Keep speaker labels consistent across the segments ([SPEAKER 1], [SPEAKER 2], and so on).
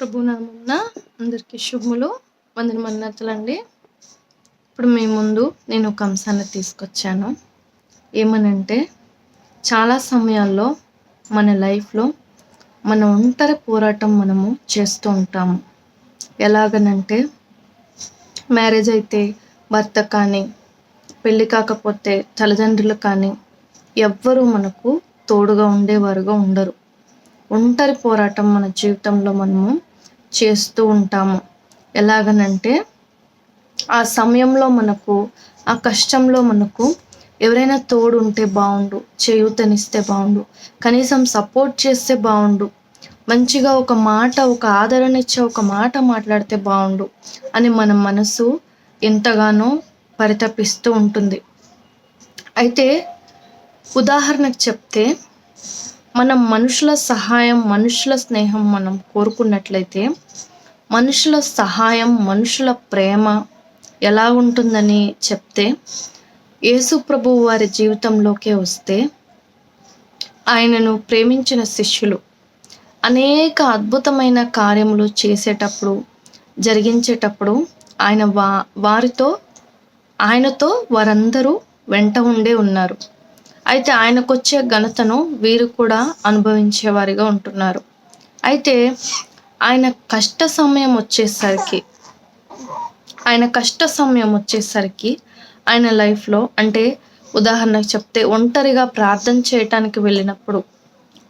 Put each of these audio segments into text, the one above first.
[SPEAKER 1] ప్రభునామమున అందరికీ శుభములు వందన మన్నతలండి ఇప్పుడు మీ ముందు నేను ఒక అంశాన్ని తీసుకొచ్చాను. ఏమనంటే చాలా సమయాల్లో మన లైఫ్లో మన ఒంటరి పోరాటం మనము చేస్తూ ఉంటాము. ఎలాగనంటే మ్యారేజ్ అయితే భర్త కానీ పెళ్ళి కాకపోతే తల్లిదండ్రులు కానీ ఎవ్వరూ మనకు తోడుగా ఉండేవారుగా ఉండరు. ఒంటరి పోరాటం మన జీవితంలో మనము చేస్తూ ఉంటాము. ఎలాగనంటే ఆ సమయంలో మనకు ఆ కష్టంలో మనకు ఎవరైనా తోడు ఉంటే బాగుండు చేయూతనిస్తే బాగుండు కనీసం సపోర్ట్ చేస్తే బాగుండు మంచిగా ఒక మాట ఒక ఆదరణ ఇచ్చే ఒక మాట మాట్లాడితే బాగుండు అని మన మనసు ఎంతగానో పరితపిస్తూ ఉంటుంది. అయితే ఉదాహరణకు చెప్తే మనం మనుషుల సహాయం మనుషుల స్నేహం మనం కోరుకున్నట్లయితే మనుషుల సహాయం మనుషుల ప్రేమ ఎలా ఉంటుందని చెప్తే యేసు ప్రభు వారి జీవితంలోకే వస్తే ఆయనను ప్రేమించిన శిష్యులు అనేక అద్భుతమైన కార్యములు చేసేటప్పుడు జరిగించేటప్పుడు ఆయన వా వారితో ఆయనతో వారందరూ వెంట ఉండే ఉన్నారు. అయితే ఆయనకు వచ్చే ఘనతను వీరు కూడా అనుభవించేవారిగా ఉంటున్నారు. అయితే ఆయన కష్ట సమయం వచ్చేసరికి ఆయన కష్ట సమయం వచ్చేసరికి ఆయన లైఫ్లో అంటే ఉదాహరణకు చెప్తే ఒంటరిగా ప్రార్థన చేయటానికి వెళ్ళినప్పుడు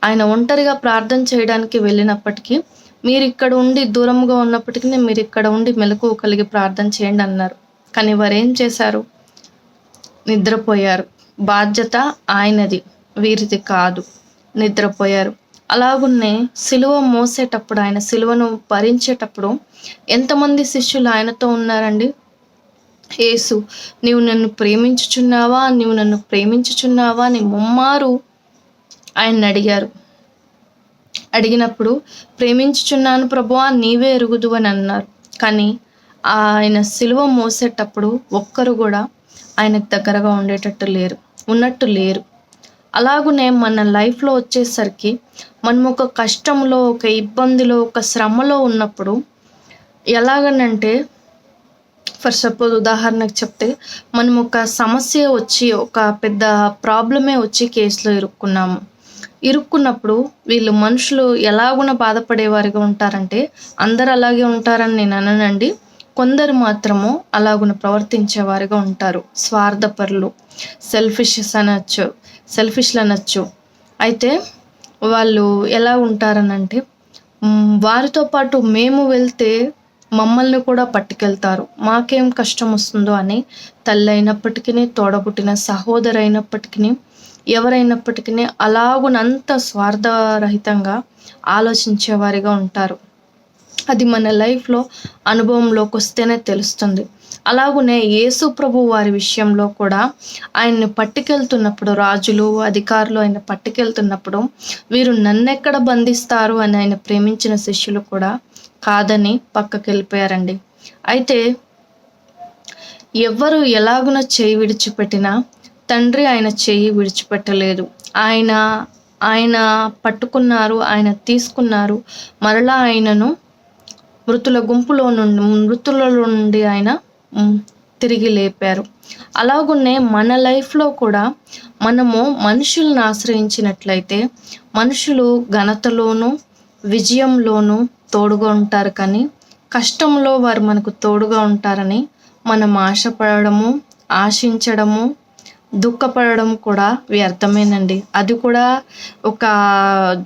[SPEAKER 1] ఆయన ఒంటరిగా ప్రార్థన చేయడానికి వెళ్ళినప్పటికీ మీరు ఇక్కడ ఉండి దూరంగా ఉన్నప్పటికీ మీరు ఇక్కడ ఉండి మెలకు కలిగి ప్రార్థన చేయండి అన్నారు. కానీ వారు ఏం చేశారు? నిద్రపోయారు. బాధ్యత ఆయనది వీరిది కాదు. నిద్రపోయారు. అలాగున్నే సిలువ మోసేటప్పుడు ఆయన సిలువను భరించేటప్పుడు ఎంతమంది శిష్యులు ఆయనతో ఉన్నారండి? యేసు నీవు నన్ను ప్రేమించుచున్నావా? నీవు నన్ను ప్రేమించుచున్నావా? అని ముమ్మారు ఆయన అడిగారు. అడిగినప్పుడు ప్రేమించుచున్నాను ప్రభువా నీవే ఎరుగుదు అని అన్నారు. కానీ ఆయన సిలువ మోసేటప్పుడు ఒక్కరు కూడా ఆయనకు దగ్గరగా ఉండేటట్టు లేరు. ఉన్నట్టు లేరు. అలాగునే మన లైఫ్లో వచ్చేసరికి మనం ఒక కష్టంలో ఒక ఇబ్బందిలో ఒక శ్రమలో ఉన్నప్పుడు ఎలాగనంటే ఫర్ సపోజ్ ఉదాహరణకు చెప్తే మనం ఒక సమస్య వచ్చి ఒక పెద్ద ప్రాబ్లమే వచ్చి కేసులో ఇరుక్కున్నాము. ఇరుక్కున్నప్పుడు వీళ్ళు మనుషులు ఎలాగున బాధపడేవారిగా ఉంటారంటే అందరు అలాగే ఉంటారని నేను అననండి. కొందరు మాత్రము అలాగున ప్రవర్తించేవారుగా ఉంటారు. స్వార్థపరులు సెల్ఫిషెస్ అనొచ్చు సెల్ఫిష్లు అనొచ్చు అయితే వాళ్ళు ఎలా ఉంటారనంటే వారితో పాటు మేము వెళ్తే మమ్మల్ని కూడా పట్టుకెళ్తారు. మాకేం కష్టం వస్తుందో అని తల్లి అయినప్పటికీ తోడబుట్టిన అయినప్పటికీ ఎవరైనప్పటికీ అలాగునంత స్వార్థరహితంగా ఆలోచించేవారిగా ఉంటారు. అది మన లైఫ్లో అనుభవంలోకి వస్తేనే తెలుస్తుంది. అలాగనే యేసు ప్రభు వారి విషయంలో కూడా ఆయన్ని పట్టుకెళ్తున్నప్పుడు రాజులు అధికారులు ఆయన పట్టుకెళ్తున్నప్పుడు వీరు నన్నెక్కడ బంధిస్తారు అని ఆయన ప్రేమించిన శిష్యులు కూడా కాదని పక్కకి వెళ్ళిపోయారండి అయితే ఎవ్వరు ఎలాగున చేయి విడిచిపెట్టినా తండ్రి ఆయన చేయి విడిచిపెట్టలేదు. ఆయన ఆయన పట్టుకున్నారు ఆయన తీసుకున్నారు మరలా ఆయనను మృతుల గుంపులో నుండి మృతులలో నుండి ఆయన తిరిగి లేపారు. అలాగున్నే మన లైఫ్లో కూడా మనము మనుషులను ఆశ్రయించినట్లయితే మనుషులు ఘనతలోనూ విజయంలోనూ తోడుగా ఉంటారు కానీ కష్టంలో వారు మనకు తోడుగా ఉంటారని మనం ఆశపడము ఆశించడము దుఃఖపడడం కూడా వ్యర్థమేనండి. అది కూడా ఒక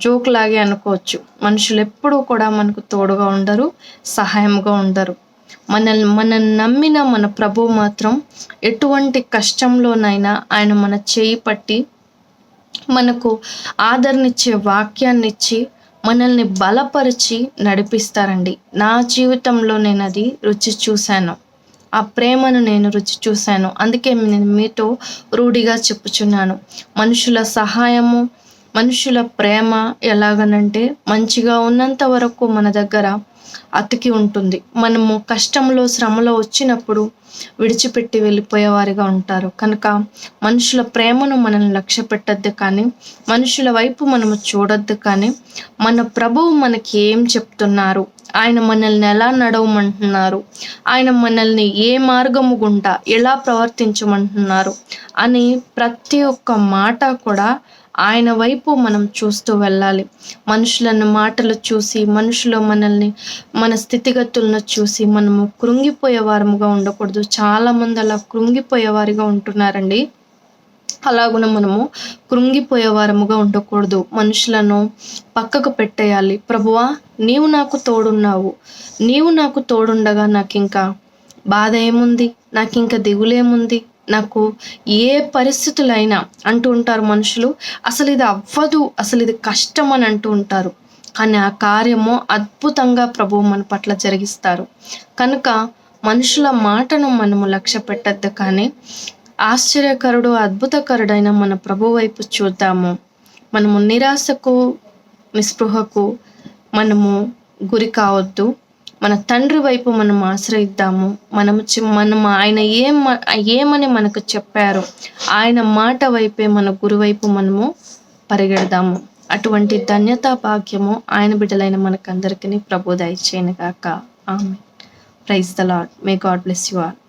[SPEAKER 1] జోక్ లాగే అనుకోవచ్చు. మనుషులు ఎప్పుడూ కూడా మనకు తోడుగా ఉండరు సహాయంగా ఉండరు. మన మన నమ్మిన మన ప్రభు మాత్రం ఎటువంటి కష్టంలోనైనా ఆయన మన చేయి పట్టి మనకు ఆదరణిచ్చే వాక్యాన్ని ఇచ్చి మనల్ని బలపరిచి నడిపిస్తారండి. నా జీవితంలో నేను అది రుచి చూశాను. ఆ ప్రేమను నేను రుచి చూశాను. అందుకే నేను మీతో రూఢిగా చెప్పుచున్నాను. మనుషుల సహాయము మనుషుల ప్రేమ ఎలాగనంటే మంచిగా ఉన్నంత వరకు మన దగ్గర అతికి ఉంటుంది. మనము కష్టంలో శ్రమలో వచ్చినప్పుడు విడిచిపెట్టి వెళ్ళిపోయేవారిగా ఉంటారు. కనుక మనుషుల ప్రేమను మనల్ని లక్ష్య పెట్టద్దు కానీ మనుషుల వైపు మనము చూడొద్దు కానీ మన ప్రభువు మనకి ఏం చెప్తున్నారు? ఆయన మనల్ని ఎలా నడవమంటున్నారు? ఆయన మనల్ని ఏ మార్గము గుండా ఎలా ప్రవర్తించమంటున్నారు? అని ప్రతి ఒక్క మాట కూడా ఆయన వైపు మనం చూస్తూ వెళ్ళాలి. మనుషులను మాటలు చూసి మనుషులు మనల్ని మన స్థితిగతులను చూసి మనము కృంగిపోయే వారముగా ఉండకూడదు. చాలామంది అలా కృంగిపోయేవారిగా ఉంటున్నారండి. అలాగున మనము కృంగిపోయేవారముగా ఉండకూడదు. మనుషులను పక్కకు పెట్టేయాలి. ప్రభువా నీవు నాకు తోడున్నావు. నీవు నాకు తోడుండగా నాకు ఇంకా బాధ ఏముంది నాకు ఇంకా దిగులేముంది? నాకు ఏ పరిస్థితులైనా అంటూ ఉంటారు మనుషులు. అసలు ఇది అవ్వదు. అసలు ఇది కష్టం అని అంటూ ఉంటారు. కానీ ఆ కార్యము అద్భుతంగా ప్రభువు మన పట్ల జరిగిస్తారు. కనుక మనుషుల మాటను మనము లక్ష్య పెట్టద్దు కానీ ఆశ్చర్యకరుడు అద్భుతకరుడైన మన ప్రభు వైపు చూద్దాము. మనము నిరాశకు నిస్పృహకు మనము గురి కావద్దు. మన తండ్రి వైపు మనం ఆశ్రయిద్దాము. మనము చి- మనం ఆయన ఏం ఏమని మనకు చెప్పారు ఆయన మాట వైపే మన గురువైపు మనము పరిగెడదాము. అటువంటి ధన్యతా భాగ్యము ఆయన బిడ్డలైన మనకందరికీ ప్రభు దయచేయను గాక. ఆమె praise the lord may God bless you all.